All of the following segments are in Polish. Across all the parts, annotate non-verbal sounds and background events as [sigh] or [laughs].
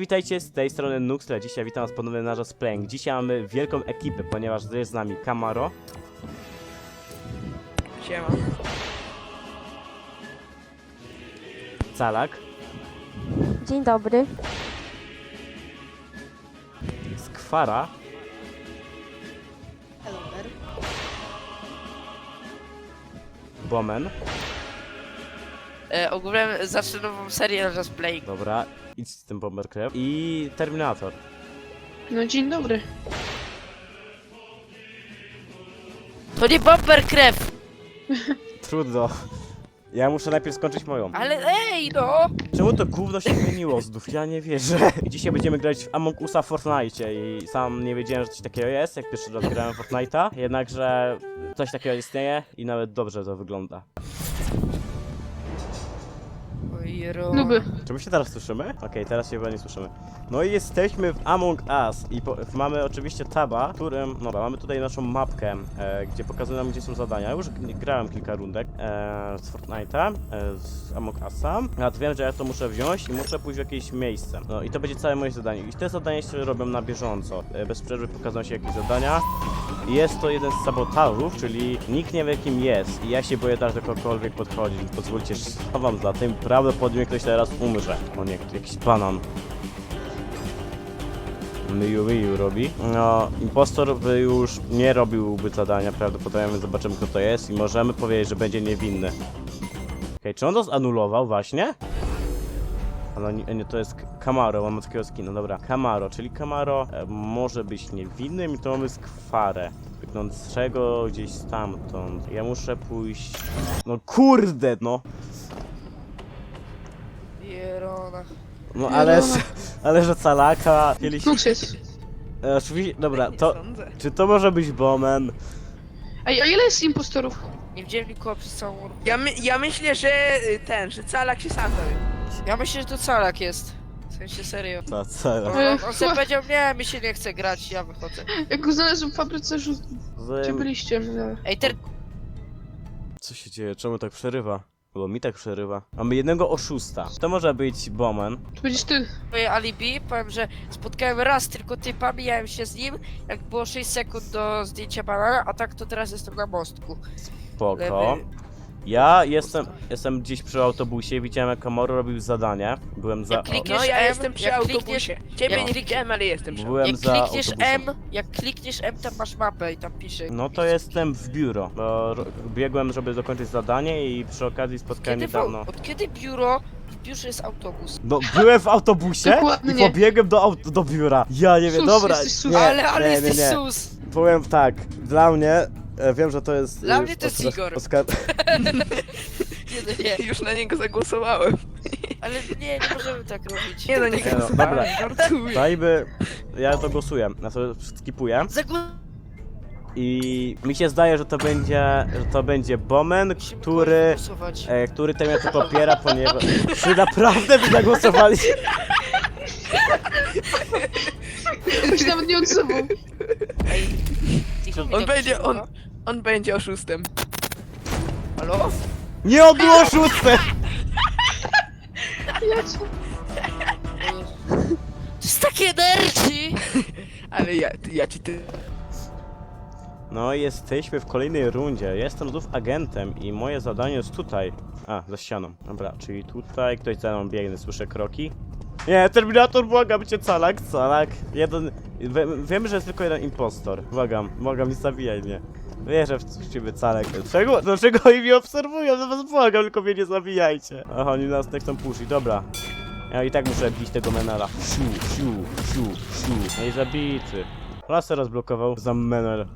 Witajcie z tej strony Nuxle. Dzisiaj witam was ponownie na Just Playing. Dzisiaj mamy wielką ekipę, ponieważ jest z nami Camaro, Siema. Calak, Dzień dobry. Skwara Bomen. E, ogółem zacznę nową serię Just Playing. Dobra, idź z tym Bomber. I Terminator. No dzień dobry. To nie Bomber Krew! Trudno. Ja muszę najpierw skończyć moją. Ale ej no! Czemu to gówno się zmieniło znów? Ja nie wierzę. I dzisiaj będziemy grać w Among Usa w Fortnite i sam nie wiedziałem, że coś takiego jest, jak pierwszy raz grałem w Fortnite'a. Jednakże coś takiego istnieje i nawet dobrze to wygląda. Nuby. Czy my się teraz słyszymy? Okej, teraz się chyba nie słyszymy. No i jesteśmy w Among Us i po, mamy oczywiście taba, którym, no dobra, mamy tutaj naszą mapkę, e, gdzie pokazuje nam, gdzie są zadania. Już g- grałem kilka rundek e, z Fortnite'a, e, z Among Usa, a wiem, że ja to muszę wziąć i muszę pójść w jakieś miejsce. No i to będzie całe moje zadanie. I te zadania się robią na bieżąco. E, bez przerwy pokazują się jakieś zadania. Jest to jeden z sabotażów, czyli nikt nie wie kim jest i ja się boję teraz do kogokolwiek podchodzić. Pozwólcie, schowam za tym, prawdopodobnie ktoś teraz umrze. O nie, jakiś banan. Myju, myju robi. No, impostor by już nie robiłby zadania prawdopodobnie, zobaczymy kto to jest i możemy powiedzieć, że będzie niewinny. Okej, czy on to zanulował właśnie? Ale nie, nie, to jest Camaro, mam takiego skina, dobra. Camaro, czyli Camaro e, może być niewinnym i to mamy skwarę. Biegnącego gdzieś stamtąd. Ja muszę pójść... No kurde, no! Jerona. No ale, ale że calaka... Kiedyś... Jest. E, oczywiście, dobra, Nie to... sądzę. Czy to może być Bomen? Ej, a ile jest impostorów? Nie widziałem nikogo przez całą. Ja, my, ja myślę, że y, ten, że Calak się sam zabił. Ja myślę, że to Calak jest. W sensie serio. Cala. E, on, on sobie powiedział, nie, mi się nie chce grać, ja wychodzę. Jak go znalazłem w fabryce, że gdzie byliście? No. Ej, ter... Co się dzieje? Czemu tak przerywa? Bo mi tak przerywa. Mamy jednego oszusta. To może być Bomen. To będziesz ty. moje alibi, powiem, że spotkałem raz tylko typa, mijałem się z nim, jak było 6 sekund do zdjęcia banana, a tak to teraz jestem na mostku. Spoko. Lewy. Ja jestem, jestem gdzieś przy autobusie, widziałem jak Kamoro robił zadanie. Byłem za... Jak klikniesz No ja M, jestem przy jak autobusie. Ciebie jak nie klik- widziałem, ale jestem przy Byłem Jak za klikniesz autobusem. M, jak klikniesz M, tam masz mapę i tam pisze. No to jestem w biuro, bo ro- biegłem, żeby dokończyć zadanie i przy okazji spotkałem Kiedy w, niedawno... od kiedy biuro, w biurze jest autobus? No, byłem w autobusie Dokładnie. i pobiegłem do, aut- do biura. Ja nie wiem, Sus, dobra. jesteś sus. Nie, ale, ale nie, jesteś nie, nie. sus! Powiem tak, dla mnie, e, wiem, że to jest... Dla e, mnie to jest Igor. Oskar... [laughs] Nie, no nie, Już na niego zagłosowałem. ale nie, nie możemy tak robić. Nie no, nie Nie no, dobra. głosowałem, żartuję. Dajmy... Ja to głosuję, ja sobie skipuję. Zagło- I mi się zdaje, że to będzie, że to będzie Bomen, który, głosować. e, który ten to popiera, ponieważ... Czy naprawdę by zagłosowali? Się nawet nie. Ej, On będzie, on, on będzie oszustem. Halo? Nie on był oszustem! [laughs] Ja cię... To jest takie energy! Ale ja, ja ci ty... No i jesteśmy w kolejnej rundzie. Jestem znów agentem i moje zadanie jest tutaj. A, za ścianą. Dobra, czyli tutaj ktoś za mną biegnie, słyszę kroki. Nie, Terminator, błagam cię, calak, calak. Jeden... Wie, wiemy, że jest tylko jeden impostor. Błagam, błagam, nie zabijaj mnie. Wierzę w ciebie, calek. Dlaczego, dlaczego oni mnie obserwują? Ja was błagam, tylko mnie nie zabijajcie. Aha, oni nas tak chcą puszyć, dobra. Ja i tak muszę bić tego menela. Siu, siu, siu, siu. No i zabity. Laser rozblokował za menel.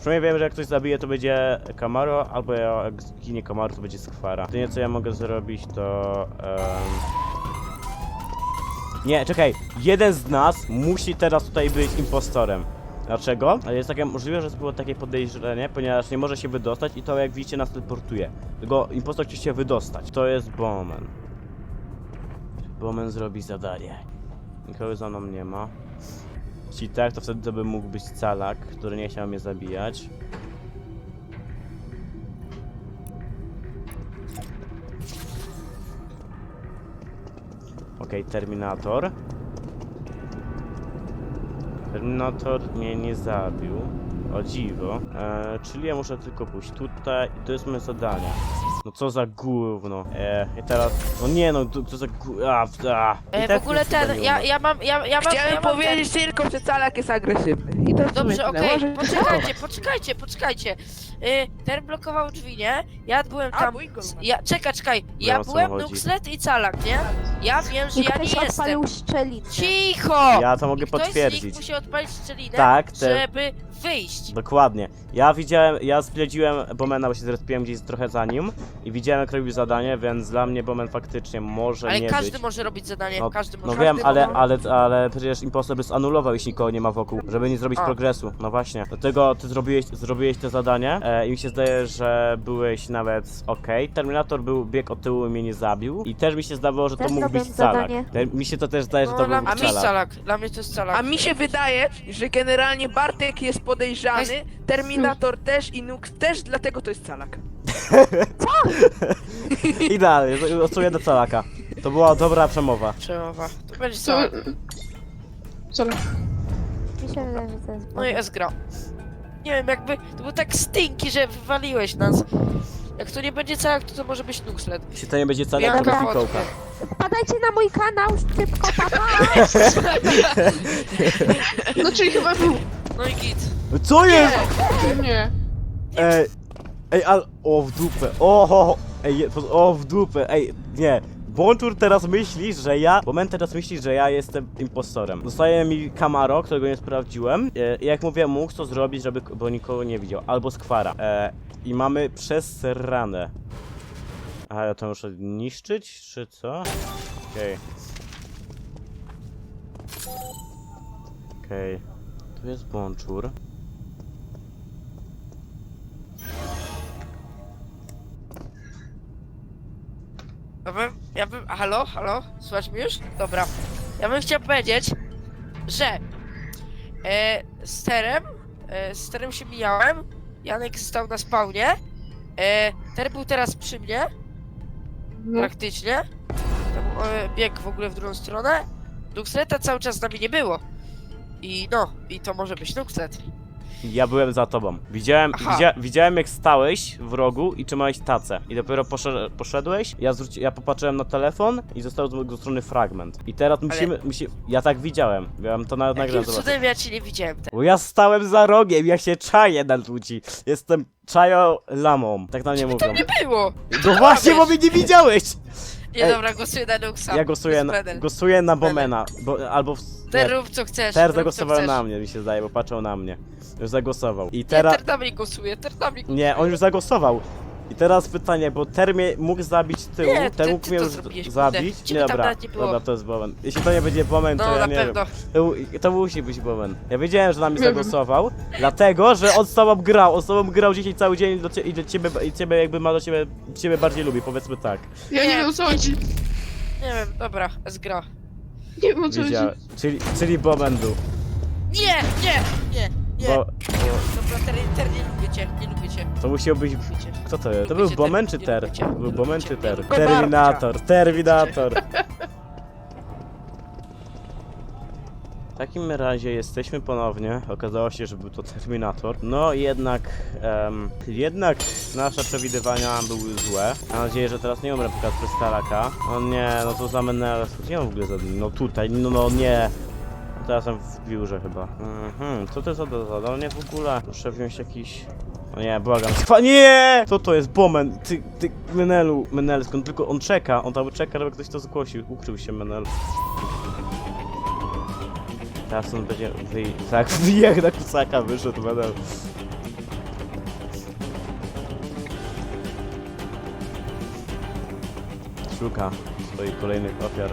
Przynajmniej wiem, że jak ktoś zabije, to będzie Camaro, albo ja- jak zginie Camaro, to będzie Skwara. Jedynie co ja mogę zrobić, to... em, Nie, czekaj. Jeden z nas musi teraz tutaj być impostorem. Dlaczego? Ale jest takie możliwe, że było takie podejrzenie, ponieważ nie może się wydostać i to jak widzicie nas teleportuje. Tylko impostor chce się wydostać. To jest Bowman. Bowman zrobi zadanie. Nikogo za mną nie ma. Jeśli tak, to wtedy to by mógł być calak, który nie chciał mnie zabijać. Okej, okay, Terminator. Terminator mnie nie zabił. O dziwo. E, czyli ja muszę tylko pójść tutaj i to jest moje zadanie. No co za gówno. E, i teraz... No nie no, co za gówno. A, a. E, w tak ogóle ten, ja, ja mam, ja, ja mam... Chciałem ja powiedzieć ten... tylko, że Calak jest agresywny. I to w sumie Dobrze, tyle. okej, Może- poczekajcie, poczekajcie, poczekajcie. Y, ten blokował drzwi, nie? Ja byłem A, tam. go. Ja, czekaj, czekaj. Wiem, Ja o co byłem chodzi. Nuxlet i Calak, nie? Ja wiem, że I ja nie ktoś jestem. odpalił szczelinę. Cicho! Ja to mogę I ktoś z potwierdzić. nich musi odpalić szczelinę, Tak, te- żeby wyjść. Dokładnie. Ja widziałem, ja zwiedziłem Bomena, bo się zrespiłem gdzieś trochę za nim i widziałem jak robił zadanie, więc dla mnie Bomen faktycznie może Ale nie każdy być. może robić zadanie, No, każdy No może. wiem, każdy ale, może- ale, ale przecież impostor by zanulował, jeśli nikogo nie ma wokół, żeby nie zrobić A. progresu. No właśnie. Dlatego ty zrobiłeś, zrobiłeś te zadanie e, i mi się zdaje, że byłeś nawet okej. Terminator był bieg od tyłu i mnie nie zabił. I też mi się zdawało, że to Też mógł być zrobiłem Calak. zadanie. Te- Mi się to też zdaje, że No, to dla był mnie to jest Calak. Calak. Dla mnie to jest Calak. A mi się wydaje, że generalnie Bartek jest podejrzany, Terminator też i Nux też, dlatego to jest Calak. [laughs] [laughs] Idealnie, głosuję do Calaka. To była dobra przemowa. Przemowa. To będzie Co? Calak. Co? Mi się wydaje, że to jest No i S-gra. Nie wiem, jakby to był tak stinky, że wywaliłeś nas. Jak to nie będzie Calak, to to może być Nuxlet. Jeśli to nie będzie Calak, to będzie fotkę? fikołka. Wpadajcie na mój kanał, szybko, papa! [laughs] No czyli chyba był. No i git. Co jest? Nie. Ej, ej, ale... O, w dupę. O, ho, ho. Ej, je- o, w dupę. Ej, nie. Bontur teraz myśli, że ja... Moment teraz myśli, że ja jestem impostorem. Zostaje mi Camaro, którego nie sprawdziłem. E, I jak mówię, mógł to zrobić, żeby... bo nikogo nie widział. Albo Skwara. E, I mamy przez ranę. A ja to muszę niszczyć, czy co? Okej. Okej. Tu jest Bonczur. Ja bym, halo, halo, słuchasz mnie już? Dobra. Ja bym chciał powiedzieć, że e, z Terem, e, z Terem się mijałem, Janek stał na spawnie, e, Ter był teraz przy mnie, No. praktycznie, tam e, biegł w ogóle w drugą stronę, Nuxleta cały czas z nami nie było. I no, i to może być Nuxlet. Ja byłem za tobą. Widziałem, Aha. widzia, widziałem jak stałeś w rogu i trzymałeś tacę. I dopiero posze, poszedłeś, ja, zwróci, ja popatrzyłem na telefon i został z mojej strony fragment. I teraz musimy, musi, ja tak widziałem. Miałem to nawet Jakim nagrane zobaczyć. cudem ja cię nie widziałem teraz? Bo ja stałem za rogiem, ja się czaję na ludzi. Jestem czajo lamą. Tak na mnie mówią. To nie było! No właśnie, bo mnie nie widziałeś! Nie Ej, dobra, głosuję na Nuxa. Ja głosuję na, głosuję na Bomena. Bo, albo w, Ter nie, rób co chcesz. Ter rób, co zagłosował chcesz. na mnie, mi się zdaje, bo patrzał na mnie. Już zagłosował. I Nie, teraz... Ter na mnie głosuje, Ter na mnie Nie, on już zagłosował. I teraz pytanie, bo Ter mnie mógł zabić z tyłu, Nie, Ter ty- mógł ty mnie to już zrobiłeś, kurde. zabić. Ciebie Nie, tam dobra, nawet nie było. dobra, to jest Bowen. Jeśli to nie będzie Bowen, to No, ja na nie pewno. wiem. To, to musi być Bowen. Ja wiedziałem, że na mnie zagłosował, dlatego, że on z tobą grał, on z tobą grał dzisiaj cały dzień do cie, i do ciebie, i ciebie jakby ma do ciebie, ciebie bardziej lubi, powiedzmy tak. Ja nie wiem o co chodzi. Nie wiem, dobra, zgra. Nie wiem o co chodzi. Czyli, czyli Bowen był. Nie, nie, nie, nie. Bo, Dobra, ter, ter, nie lubię cię, nie lubię cię, to musiał być... nie lubię cię. Kto to jest? To był Bomen czy nie Ter? Był nie Bomen czy Ter? nie Terminator, Terminator. [laughs] W takim razie jesteśmy ponownie. Okazało się, że był to Terminator. No jednak, em, jednak nasze przewidywania były złe. Mam nadzieję, że teraz nie umrę na przykład przez Staraka. O nie, no to za Menela. Gdzie mam w ogóle za No tutaj, no, no nie. Teraz w biurze chyba. Mhm, co to jest za zadanie w ogóle? Muszę wziąć jakiś... O nie, błagam. Nie! Co to jest? Bomen! Ty, ty, Menelu, Menel, skąd tylko on czeka? On tam czeka, żeby ktoś to zgłosił. Ukrył się Menel. Teraz on będzie wyj... Tak, [laughs] jak na kusaka wyszedł Menel. Szuka swoich kolejnych ofiar.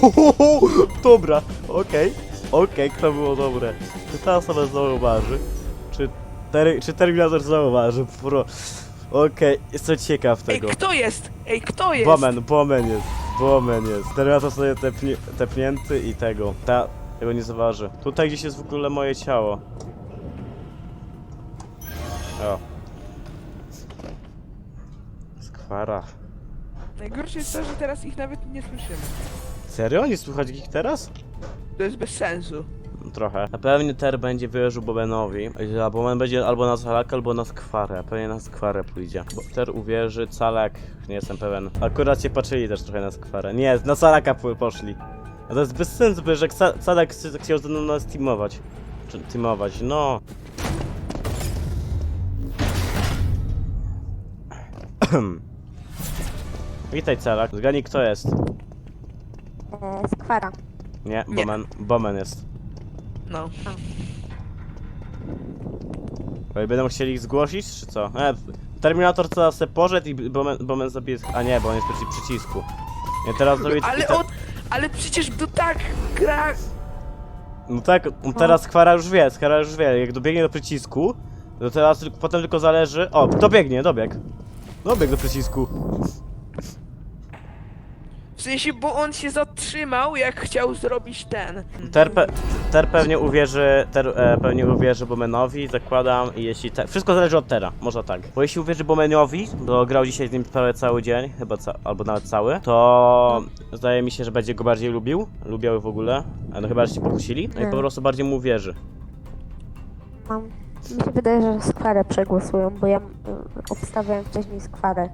[laughs] Dobra, okej, okej, to było dobre. Czy ta osoba zauważy? Czy, ter, czy Terminator zauważy? Pro... Okej, jestem ciekaw Ej, tego. kto jest? Ej, kto jest? Bomen, Bomen jest, Bomen jest. Terminator sobie tepnie, tepnięty i tego, ta, tego nie zauważy. Tutaj gdzieś jest w ogóle moje ciało. O. Skwara. Najgorsze jest to, że teraz ich nawet nie słyszymy. Serio? Nie słychać ich teraz? To jest bez sensu. Trochę. A pewnie Ter będzie wierzył Bobenowi. A Boben będzie albo na Salaka, albo na Skwarę. Pewnie na Skwarę pójdzie. Bo Ter uwierzy, Calak, nie jestem pewien. Akurat się patrzyli też trochę na Skwarę. Nie, na Salaka po- poszli. A to jest bez sensu, bo że Ca- Calak chciał ze mną nas teamować. Czy teamować, no. [clears throat] Witaj Calak. Zgadnij kto jest. E, skwara. Nie, Nie. Bomen. Bomen jest. No. Bo i będą chcieli ich zgłosić, czy co? E, Terminator co se poszedł i Bomen, Bomen zabije... A nie, bo on jest przy przycisku. Nie, teraz zrobię... Ale i te- on... Ale przecież to tak gra... No tak, on teraz Kwara już wie, Kwara już wie, jak dobiegnie do przycisku, to teraz tylko, potem tylko zależy... O, dobiegnie, dobieg. Dobiegł do przycisku. Sensie, bo on się zatrzymał, jak chciał zrobić ten. Ter, pe, ter pewnie uwierzy, ter e, pewnie uwierzy Bomenowi, zakładam, i jeśli te, wszystko zależy od Tera, może tak. Bo jeśli uwierzy Bomenowi, bo grał dzisiaj z nim prawie cały dzień, chyba ca, albo nawet cały, to zdaje mi się, że będzie go bardziej lubił, lubiał w ogóle, a no chyba, że się pokusili, no i po Mm. prostu bardziej mu uwierzy. Mam. Mi się wydaje, że skwarę przegłosują, bo ja y, obstawiałem wcześniej skwarę.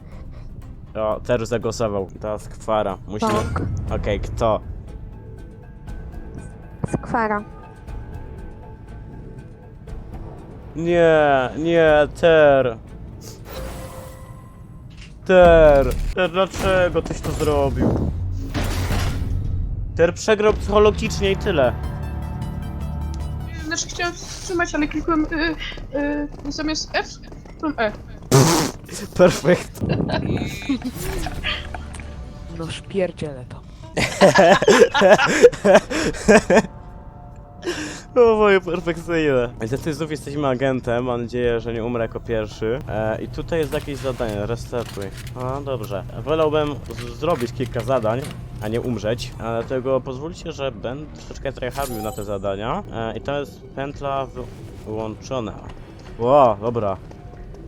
O, Ter zagłosował, teraz Kwara, musimy... Tak. Okej, kto? Skwara. Nie, nie, Ter. Ter. Ter, dlaczego tyś to zrobił? Ter przegrał psychologicznie i tyle. Znaczy chciałem wstrzymać, ale klikłem y, y, zamiast F, klikłem E. Perfekt. No szpierdzielę to. [laughs] O moje perfekcyjne. Niestety znów jesteśmy agentem, mam nadzieję, że nie umrę jako pierwszy. E, I tutaj jest jakieś zadanie, resetuj. A, dobrze. Wolałbym z- zrobić kilka zadań, a nie umrzeć. Dlatego pozwólcie, że będę troszeczkę tryhardił na te zadania. E, I to jest pętla wyłączona. Ło, dobra.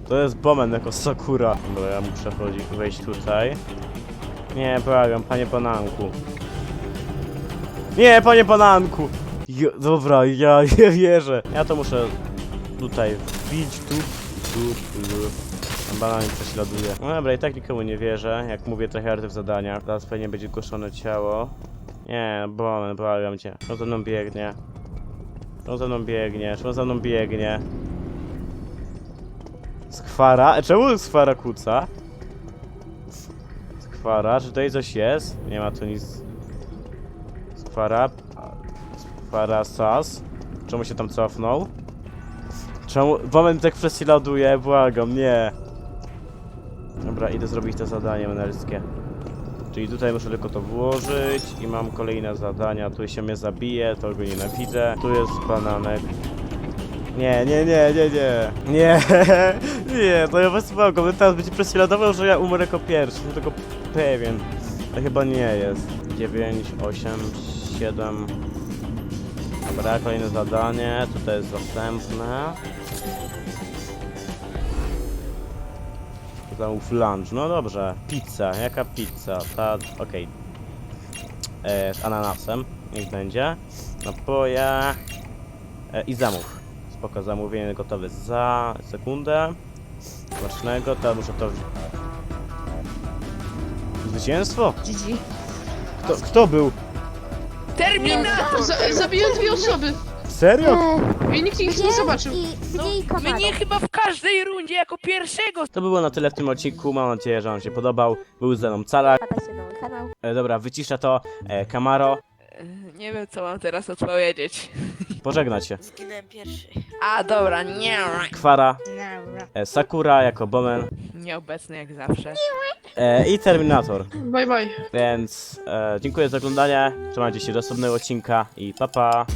To jest Bomen jako Sakura. Dobra, ja muszę wchodzić, wejść tutaj. Nie, błagam, panie bananku. Nie, panie bananku! Jo, dobra, ja [laughs] nie wierzę. Ja to muszę tutaj wbić tu, tu, tu. Banan mnie prześladuje. No dobra, i tak nikomu nie wierzę, jak mówię trochę w zadaniach. Teraz pewnie będzie głoszone ciało. Nie, bo błagam cię. On za mną biegnie. On za mną biegnie, on za mną biegnie? Skwara? E, Czemu skwara kuca? Skwara, czy tutaj coś jest? Nie ma tu nic. Skwara. Skwara sas. Czemu się tam cofnął? Czemu? Moment tak prześladuje, błagam, nie. Dobra, idę zrobić to zadanie menelskie. Czyli tutaj muszę tylko to włożyć i mam kolejne zadania. Tu się mnie zabije, to go nienawidzę. Tu jest bananek. Nie, nie, nie, nie, nie. Nie, [laughs] nie, to ja was mogę. Teraz będzie prześladował, że ja umrę jako pierwszy. Tego pewien. Ale chyba nie jest. 9, 8, 7. Dobra, kolejne zadanie. Tutaj jest następne. Zamów lunch. No dobrze. Pizza. Jaka pizza? Ta. Okej. E, Z ananasem. Niech będzie. Napoje. E, I zamów. Spoko, zamówienie gotowe za sekundę. Smacznego, teraz muszę to... Zwycięstwo? GG. Kto, kto był? Terminator! Za, zabiłem dwie osoby Serio? E, i nikt ich nie zobaczył. No, mnie Kamaro. chyba w każdej rundzie jako pierwszego. To było na tyle w tym odcinku, mam nadzieję, że wam się podobał. Był ze mną Calak. E, dobra, wyciszę to. E, Camaro, E, Nie wiem co mam teraz odpowiedzieć. Pożegnać się. Zginąłem pierwszy. A dobra, nie. Kwara, e, Sakura jako Bomen Nieobecny jak zawsze. e, i Terminator. Bye bye. Więc e, dziękuję za oglądanie, trzymajcie się do następnego odcinka i pa pa!